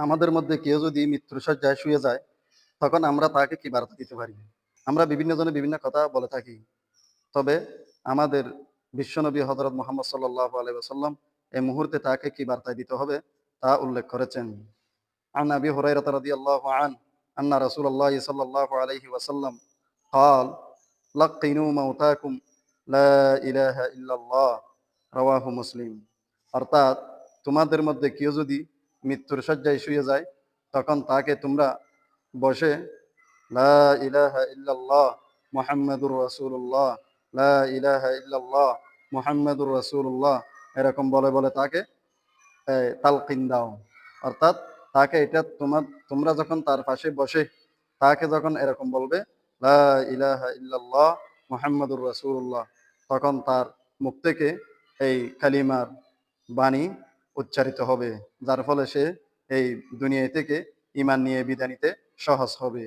আমাদের মধ্যে কেউ যদি মৃত্যুর সজ্জায় শুয়ে যায় তখন আমরা তাকে কি বার্তা দিতে পারি আমরা বিভিন্ন জনে বিভিন্ন কথা বলে থাকি তবে আমাদের বিশ্বনবী হজরত মোহাম্মদ সাল্লাহ আলাইসাল্লাম এই মুহূর্তে তাকে কি বার্তা দিতে হবে তা উল্লেখ করেছেন عن أبي هريرة رضي الله عنه أن رسول الله صلى الله عليه وسلم قال لقنوا موتاكم لا إله إلا الله رواه مسلم অর্থাৎ তোমাদের মধ্যে কেউ যদি মৃত্যুর শয্যায় শুয়ে যায়, তখন তাকে তোমরা বসে মুহাম্মাদুর রাসূলুল্লাহ, লা মুহাম্মাদুর রাসূলুল্লাহ। এরকম বলে বলে তাকে তালকিন দাও। অর্থাৎ তাকে এটা তোমার, তোমরা যখন তার পাশে বসে, তাকে যখন এরকম বলবে, লা মুহাম্মাদুর রাসূলুল্লাহ, তখন তার মুখ থেকে এই কালিমার বাণী উচ্চারিত হবে যার ফলে সে এই দুনিয়া থেকে ইমান নিয়ে বিদায় নিতে সহজ হবে।